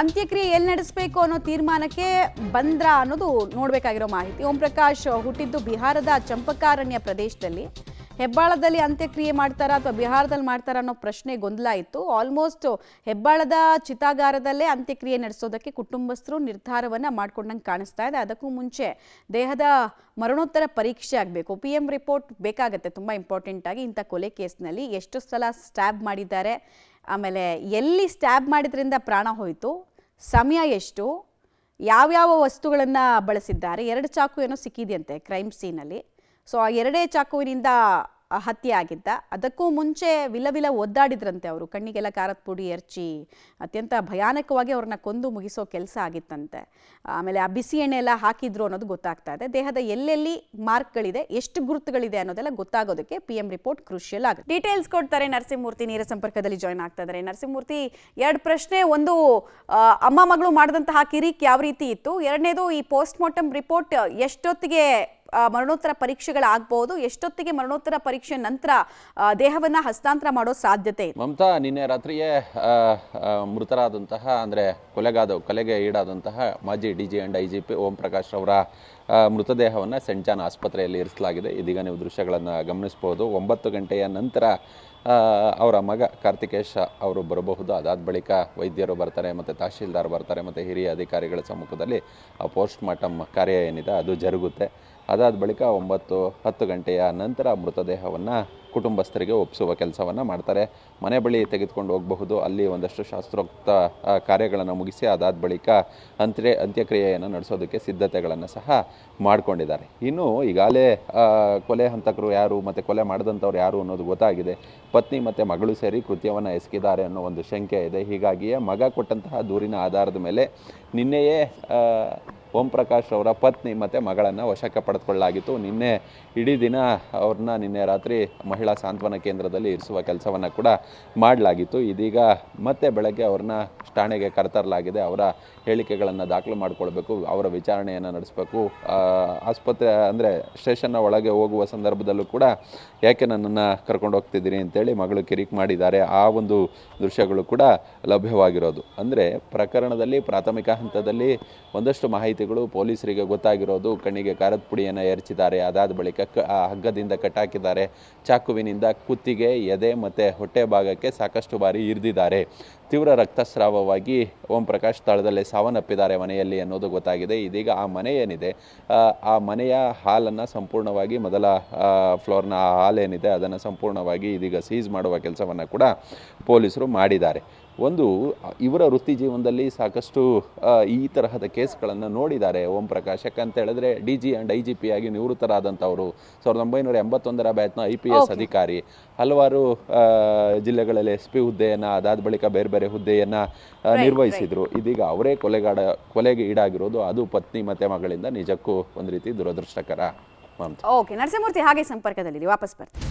ಅಂತ್ಯಕ್ರಿಯೆ ಎಲ್ಲಿ ನಡೆಸಬೇಕು ಅನ್ನೋ ತೀರ್ಮಾನಕ್ಕೆ ಬಂದ್ರ ಅನ್ನೋದು ನೋಡಬೇಕಾಗಿರೋ ಮಾಹಿತಿ. ಓಂ ಪ್ರಕಾಶ್ ಹುಟ್ಟಿದ್ದು ಬಿಹಾರದ ಚಂಪಕಾರಣ್ಯ ಪ್ರದೇಶದಲ್ಲಿ. ಹೆಬ್ಬಾಳದಲ್ಲಿ ಅಂತ್ಯಕ್ರಿಯೆ ಮಾಡ್ತಾರಾ ಅಥವಾ ಬಿಹಾರದಲ್ಲಿ ಮಾಡ್ತಾರಾ ಅನ್ನೋ ಪ್ರಶ್ನೆ ಗೊಂದಲ ಇತ್ತು. ಆಲ್ಮೋಸ್ಟ್ ಹೆಬ್ಬಾಳದ ಚಿತಾಗಾರದಲ್ಲೇ ಅಂತ್ಯಕ್ರಿಯೆ ನಡೆಸೋದಕ್ಕೆ ಕುಟುಂಬಸ್ಥರು ನಿರ್ಧಾರವನ್ನ ಮಾಡ್ಕೊಂಡಂಗೆ ಕಾಣಿಸ್ತಾ ಇದೆ. ಅದಕ್ಕೂ ಮುಂಚೆ ದೇಹದ ಮರಣೋತ್ತರ ಪರೀಕ್ಷೆ ಆಗಬೇಕು. ಪಿ ಎಂ ರಿಪೋರ್ಟ್ ಬೇಕಾಗತ್ತೆ, ತುಂಬ ಇಂಪಾರ್ಟೆಂಟ್ ಆಗಿ ಇಂಥ ಕೊಲೆ ಕೇಸ್ನಲ್ಲಿ. ಎಷ್ಟು ಸಲ ಸ್ಟ್ಯಾಬ್ ಮಾಡಿದ್ದಾರೆ, ಆಮೇಲೆ ಎಲ್ಲಿ ಸ್ಟ್ಯಾಬ್ ಮಾಡಿದ್ರಿಂದ ಪ್ರಾಣ ಹೋಯಿತು, ಸಮಯ ಎಷ್ಟು, ಯಾವ್ಯಾವ ವಸ್ತುಗಳನ್ನು ಬಳಸಿದ್ದಾರೆ, ಎರಡು ಚಾಕು ಏನೋ ಸಿಕ್ಕಿದೆಯಂತೆ ಕ್ರೈಮ್ ಸೀನಲ್ಲಿ ಸೊ ಆ ಎರಡೇ ಚಾಕುವಿನಿಂದ ಹತ್ಯೆ ಆಗಿದ್ದ ಅದಕ್ಕೂ ಮುಂಚೆ ವಿಲ ವಿಲ ಒದ್ದಾಡಿದ್ರಂತೆ ಅವರು. ಕಣ್ಣಿಗೆಲ್ಲ ಖಾರದ ಪುಡಿ, ಎರಚಿ, ಅತ್ಯಂತ ಭಯಾನಕವಾಗಿ ಅವ್ರನ್ನ ಕೊಂದು ಮುಗಿಸೋ ಕೆಲಸ ಆಗಿತ್ತಂತೆ. ಆಮೇಲೆ ಆ ಬಿಸಿ ಎಣ್ಣೆ ಎಲ್ಲ ಹಾಕಿದ್ರು ಅನ್ನೋದು ಗೊತ್ತಾಗ್ತಾ ಇದೆ. ದೇಹದ ಎಲ್ಲೆಲ್ಲಿ ಮಾರ್ಕ್ಗಳಿದೆ, ಎಷ್ಟು ಗುರುತುಗಳಿದೆ ಅನ್ನೋದೆಲ್ಲ ಗೊತ್ತಾಗೋದಕ್ಕೆ ಪಿ ಎಂ ರಿಪೋರ್ಟ್ ಕ್ರೂಷಿಯಲ್ ಆಗುತ್ತೆ. ಡೀಟೇಲ್ಸ್ ಕೊಡ್ತಾರೆ ನರಸಿಂಹಮೂರ್ತಿ ನೇರ ಸಂಪರ್ಕದಲ್ಲಿ ಜಾಯ್ನ್ ಆಗ್ತಾ ಇದ್ದಾರೆ. ನರಸಿಂಹಮೂರ್ತಿ, ಎರಡು ಪ್ರಶ್ನೆ, ಒಂದು ಅಮ್ಮ ಮಗಳು ಮಾಡಿದಂತಹ ಕಿರಿಕ್ ಯಾವ ರೀತಿ ಇತ್ತು? ಎರಡನೇದು ಈ ಪೋಸ್ಟ್ ಮಾರ್ಟಮ್ ರಿಪೋರ್ಟ್ ಎಷ್ಟೊತ್ತಿಗೆ ಮರಣೋತ್ತರ ಪರೀಕ್ಷೆಗಳಾಗಬಹುದು ಎಷ್ಟೊತ್ತಿಗೆ ಮರಣೋತ್ತರ ಪರೀಕ್ಷೆ ನಂತರ ದೇಹವನ್ನ ಹಸ್ತಾಂತರ ಮಾಡೋ ಸಾಧ್ಯತೆ ಮಮತಾ, ನಿನ್ನೆ ರಾತ್ರಿಯೇ ಮೃತರಾದಂತಹ, ಅಂದರೆ ಕೊಲೆಗಾದ, ಕೊಲೆಗೆ ಈಡಾದಂತಹ ಮಾಜಿ D G and I G P Om Prakash ಅವರ ಮೃತದೇಹವನ್ನು ಸೆಂಟ್ ಜಾನ್ ಆಸ್ಪತ್ರೆಯಲ್ಲಿ ಇರಿಸಲಾಗಿದೆ. ಇದೀಗ ನೀವು ದೃಶ್ಯಗಳನ್ನು ಗಮನಿಸಬಹುದು. ಒಂಬತ್ತು ಗಂಟೆಯ ನಂತರ ಅವರ ಮಗ ಕಾರ್ತಿಕೇಶ್ ಅವರು ಬರಬಹುದು. ಅದಾದ ಬಳಿಕ ವೈದ್ಯರು ಬರ್ತಾರೆ, ಮತ್ತು ತಹಶೀಲ್ದಾರ್ ಬರ್ತಾರೆ, ಮತ್ತು ಹಿರಿಯ ಅಧಿಕಾರಿಗಳ ಸಮ್ಮುಖದಲ್ಲಿ ಪೋಸ್ಟ್ ಮಾರ್ಟಮ್ ಕಾರ್ಯ ಏನಿದೆ, ಅದು ಜರುಗುತ್ತೆ. ಅದಾದ ಬಳಿಕ ಒಂಬತ್ತು ಹತ್ತು ಗಂಟೆಯ ನಂತರ ಮೃತದೇಹವನ್ನು ಕುಟುಂಬಸ್ಥರಿಗೆ ಒಪ್ಪಿಸುವ ಕೆಲಸವನ್ನು ಮಾಡ್ತಾರೆ. ಮನೆ ಬಳಿ ತೆಗೆದುಕೊಂಡು ಹೋಗಬಹುದು. ಅಲ್ಲಿ ಒಂದಷ್ಟು ಶಾಸ್ತ್ರೋಕ್ತ ಕಾರ್ಯಗಳನ್ನು ಮುಗಿಸಿ ಅದಾದ ಬಳಿಕ ಅಂತ್ಯ ಅಂತ್ಯಕ್ರಿಯೆಯನ್ನು ನಡೆಸೋದಕ್ಕೆ ಸಿದ್ಧತೆಗಳನ್ನು ಸಹ ಮಾಡಿಕೊಂಡಿದ್ದಾರೆ. ಇನ್ನು ಈಗಾಗಲೇ ಕೊಲೆ ಹಂತಕರು ಯಾರು ಮತ್ತು ಕೊಲೆ ಮಾಡಿದಂಥವ್ರು ಯಾರು ಅನ್ನೋದು ಗೊತ್ತಾಗಿದೆ. ಪತ್ನಿ ಮತ್ತು ಮಗಳು ಸೇರಿ ಕೃತ್ಯವನ್ನು ಎಸಗಿದ್ದಾರೆ ಅನ್ನೋ ಒಂದು ಶಂಕೆ ಇದೆ. ಹೀಗಾಗಿಯೇ ಮಗ ಕೊಟ್ಟಂತಹ ದೂರಿನ ಆಧಾರದ ಮೇಲೆ ನಿನ್ನೆಯೇ ಓಂ ಪ್ರಕಾಶ್ ಅವರ ಪತ್ನಿ ಮತ್ತು ಮಗಳನ್ನು ವಶಕ್ಕೆ ಪಡೆದುಕೊಳ್ಳಲಾಗಿತ್ತು. ನಿನ್ನೆ ಇಡೀ ದಿನ ಅವ್ರನ್ನ ನಿನ್ನೆ ರಾತ್ರಿ ಮಹಿಳಾ ಸಾಂತ್ವನ ಕೇಂದ್ರದಲ್ಲಿ ಇರಿಸುವ ಕೆಲಸವನ್ನು ಕೂಡ ಮಾಡಲಾಗಿತ್ತು. ಇದೀಗ ಮತ್ತೆ ಬೆಳಗ್ಗೆ ಅವ್ರನ್ನ ಠಾಣೆಗೆ ಕರೆತರಲಾಗಿದೆ. ಅವರ ಹೇಳಿಕೆಗಳನ್ನು ದಾಖಲು ಮಾಡಿಕೊಳ್ಬೇಕು, ಅವರ ವಿಚಾರಣೆಯನ್ನು ನಡೆಸಬೇಕು. ಆಸ್ಪತ್ರೆ, ಅಂದರೆ ಸ್ಟೇಷನ್ನ ಒಳಗೆ ಹೋಗುವ ಸಂದರ್ಭದಲ್ಲೂ ಕೂಡ ಯಾಕೆ ನನ್ನನ್ನು ಕರ್ಕೊಂಡು ಹೋಗ್ತಿದ್ದೀರಿ ಅಂತೇಳಿ ಮಗಳು ಕಿರಿಕ್ ಮಾಡಿದ್ದಾರೆ. ಆ ಒಂದು ದೃಶ್ಯಗಳು ಕೂಡ ಲಭ್ಯವಾಗಿರೋದು. ಅಂದರೆ ಪ್ರಕರಣದಲ್ಲಿ, ಪ್ರಾಥಮಿಕ ಹಂತದಲ್ಲಿ ಒಂದಷ್ಟು ಮಾಹಿತಿಗಳು ಪೊಲೀಸರಿಗೆ ಗೊತ್ತಾಗಿರೋದು. ಕಣ್ಣಿಗೆ ಖಾರದ ಪುಡಿಯನ್ನು ಎರಚಿದ್ದಾರೆ. ಅದಾದ ಬಳಿಕ ಕ ಹಗ್ಗದಿಂದ ಕಟ್ಟಾಕಿದ್ದಾರೆ. ಚಾಕುವಿನಿಂದ ಕುತ್ತಿಗೆ, ಎದೆ ಮತ್ತು ಹೊಟ್ಟೆ ಭಾಗಕ್ಕೆ ಸಾಕಷ್ಟು ಬಾರಿ ಇರಿದಿದ್ದಾರೆ. ತೀವ್ರ ರಕ್ತಸ್ರಾವವಾಗಿ ಓಂ ಪ್ರಕಾಶ್ ಸ್ಥಳದಲ್ಲೇ ಸಾವನ್ನಪ್ಪಿದ್ದಾರೆ ಮನೆಯಲ್ಲಿ ಅನ್ನೋದು ಗೊತ್ತಾಗಿದೆ. ಇದೀಗ ಆ ಮನೆ ಏನಿದೆ ಆ, ಮನೆಯ ಹಾಲನ್ನು ಸಂಪೂರ್ಣವಾಗಿ ಮೊದಲ ಫ್ಲೋರ್ನ ಹಾಲ್ ಏನಿದೆ ಅದನ್ನು ಸಂಪೂರ್ಣವಾಗಿ ಇದೀಗ ಸೀಸ್ ಮಾಡುವ ಕೆಲಸವನ್ನು ಕೂಡ ಪೊಲೀಸರು ಮಾಡಿದ್ದಾರೆ. ಒಂದು ಇವರ ವೃತ್ತಿ ಜೀವನದಲ್ಲಿ ಸಾಕಷ್ಟು ಈ ತರಹದ ಕೇಸ್ಗಳನ್ನು ನೋಡಿದ್ದಾರೆ. ಓಂ ಪ್ರಕಾಶ್ ಯಾಕಂತ ಹೇಳಿದ್ರೆ D G and I G P ಆಗಿ ನಿವೃತ್ತರಾದಂಥವರು. ಸಾವಿರದ ಒಂಬೈನೂರ ಎಂಬತ್ತೊಂದರ ಬ್ಯಾಚ್ನ ಐ ಪಿ ಎಸ್ ಅಧಿಕಾರಿ. ಹಲವಾರು ಜಿಲ್ಲೆಗಳಲ್ಲಿ ಎಸ್ ಪಿ ಹುದ್ದೆಯನ್ನು ಅದಾದ ಬಳಿಕ ಬೇರೆ ಬೇರೆ ಹುದ್ದೆಯನ್ನು ನಿರ್ವಹಿಸಿದರು. ಇದೀಗ ಅವರೇ ಕೊಲೆಗಾಡ ಕೊಲೆಗೆ ಈಡಾಗಿರೋದು ಅದು ಪತ್ನಿ ಮತ್ತು ಮಗಳಿಂದ ನಿಜಕ್ಕೂ ಒಂದು ರೀತಿ ದುರದೃಷ್ಟಕರ. ಓಕೆ ನರಸಿಂಹಮೂರ್ತಿ ಹಾಗೆ ಸಂಪರ್ಕದಲ್ಲಿ ವಾಪಸ್ ಬರ್ತೀನಿ.